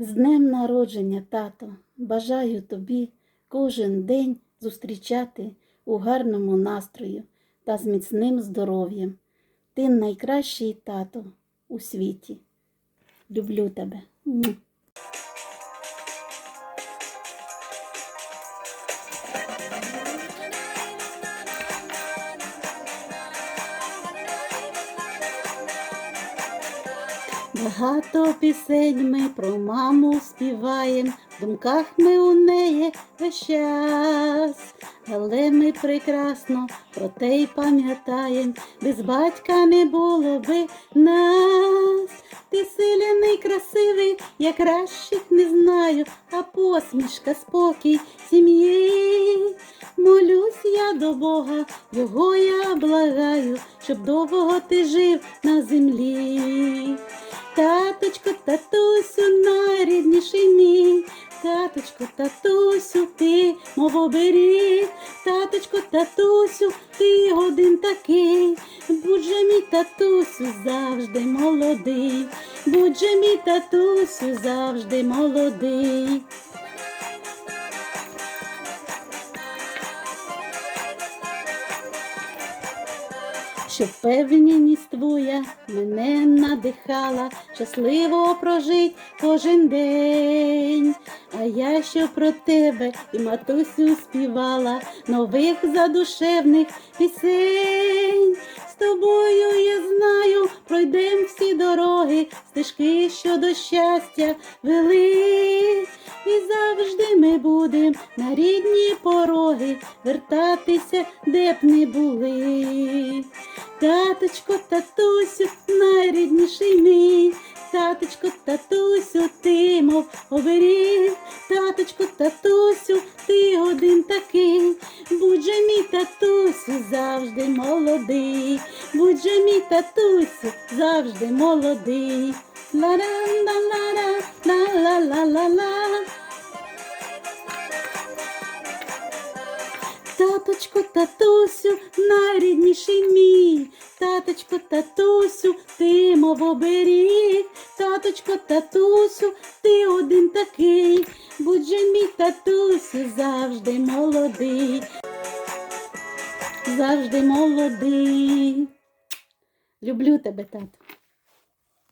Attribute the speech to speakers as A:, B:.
A: З днем народження, тато, бажаю тобі кожен день зустрічати у гарному настрою та з міцним здоров'ям. Ти найкращий тато у світі. Люблю тебе. Багато пісень ми про маму співаєм, в думках ми у неї весь час. Але ми прекрасно про те й пам'ятаєм, без батька не було би нас. Ти силяний, красивий, я кращих не знаю, а посмішка, спокій сім'ї. Молюсь я до Бога, його я благаю, щоб довго ти жив на землі. Таточко, татусю, найрідніший мій, таточко, татусю, ти мов оберіг, таточко, татусю, ти один такий, будь же мій татусю завжди молодий, будь же мій татусю завжди молодий. Щоб впевненість твоя мене надихала, щасливо прожить кожен день. А я що про тебе і матусю співала нових задушевних пісень. З тобою я знаю, пройдем всі дороги, стежки, що до щастя вели. І завжди ми будем на рідні пороги вертатися, де б не були. Таточко, татусю, найрідніший мій, таточко, татусю, ти мов оберіг, таточко, татусю, ти один такий, будь же мій татусю завжди молодий, будь же мій татусю завжди молодий. Ла-ра-ла-ла-ра, ла-ла-ла-ла-ла. Таточко, татусю, найрідніший мій, таточко, татусю, ти мов оберіг, таточко, татусю, ти один такий, будь же мій татусю завжди молодий, завжди молодий. Люблю тебе, тато.